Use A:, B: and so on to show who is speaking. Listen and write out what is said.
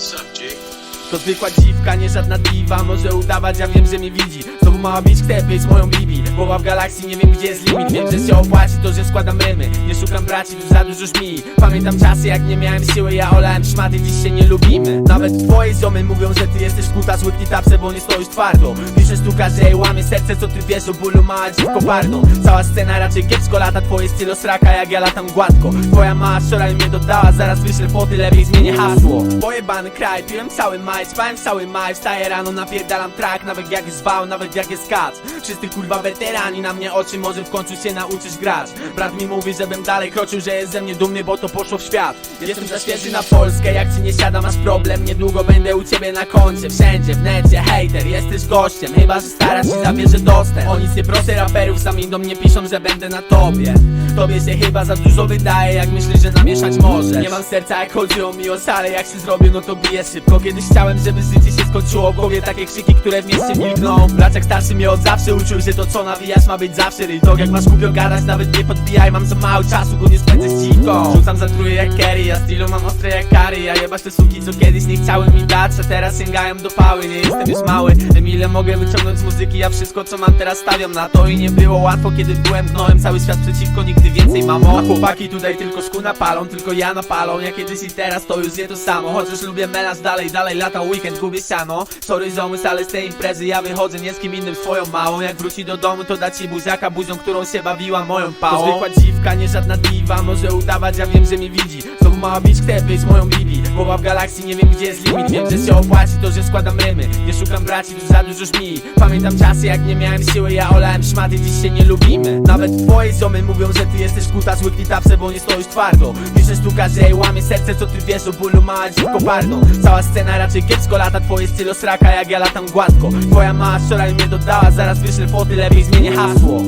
A: subject
B: To zwykła dziwka, nie żadna diwa. Może udawać, ja wiem, że mnie widzi. Znowu mała bitch chce być moją Bibi. Głowa w galakcji, nie wiem gdzie jest limit. Wiem, że się opłaci to, że składam rymy. Nie szukam braci, tu za dużo żmi. Pamiętam czasy, jak nie miałem siły Ja olałem szmaty, dziś się nie lubimy. Nawet twoje ziomy mówią, że ty jesteś kuta. Łyknij tapsę, bo nie stoisz twardo. Piszesz sztuka, że łamie serce Co ty wiesz o bólu, mała dziwko pardą Cała scena raczej kiepsko lata. Twoje stylo sraka, jak ja latam gładko. Twoja mała wczoraj mnie dodała. Zaraz wyślę foty, lepiej zmienię hasło. Pojebany kraj, piłem cały maj Spałem cały maj, wstaję rano, napierdalam track Nawet jak jest wał, nawet jak jest kac. Wszyscy kurwa weterani na mnie oczy Może w końcu się nauczysz grać. Brat mi mówi, żebym dalej kroczył Że jest ze mnie dumny, bo to poszło w świat. Jestem za świeży na Polskę Jak ci nie siada, masz problem. Niedługo będę u ciebie na koncie Wszędzie, w necie, hejter, jesteś gościem Chyba, że starasz się zabierze dostęp. O nic nie proszę raperów, sami do mnie piszą, że będę na tobie. Tobie się chyba za dużo wydaje Jak myślisz, że namieszać może Nie mam serca jak chodziło mi o salę Jak się zrobię, no to biję szybko. Kiedyś chciałem, żeby życie się skończyło W głowie takie krzyki, które w mieście milkną. Braciak starszy mnie od zawsze uczył, że to co nawijasz ma być zawsze Rytok jak masz głupio gadać, nawet nie podbijaj. Mam za mało czasu, go nie spędzę z dziwką Rzucam zatruję jak Kerry, ja stylu mam ostre jak Kary. Ja jebać te suki, co kiedyś nie chciały mi dać A teraz sięgają do pały, nie jestem już mały Wiem ile mogę wyciągnąć z muzyki, ja wszystko co mam teraz stawiam na to. I nie było łatwo, kiedy byłem dnoem Cały świat przeciwko, nigdy więcej mamo. A chłopaki tutaj tylko szkół napalą, tylko ja napalą. Ja kiedyś i teraz to już nie to samo Chociaż lubię melanż dalej, dalej lata weekend gubię siano. Sorry ziomy, ale z tej imprezy ja wychodzę nie z kim innym swoją małą. Jak wróci do domu to da ci buziaka buzią, którą się bawiła moją pałą. To zwykła dziwka, nie żadna diwa Może udawać, ja wiem, że mnie widzi. Znowu mała bitch chce być moją Bibi. Głowa w galakcji, nie wiem gdzie jest limit. Wiem, że się opłaci to, że składam rymy. Nie szukam braci, tu za dużo żmi. Pamiętam czasy, jak nie miałem siły Ja olałem szmaty, dziś się nie lubimy. Nawet twoje ziomy mówią, że ty jesteś kuta Łyknij tapsę, bo nie stoisz twardo. Piszesz sztuka, że łamie serce Co ty wiesz o bólu, mała dziwko pardą Cała scena raczej kiepsko lata Twoje stylo sraka, jak ja latam gładko. Twoja mała wczoraj mnie dodała Zaraz wyślę foty, lepiej zmienię hasło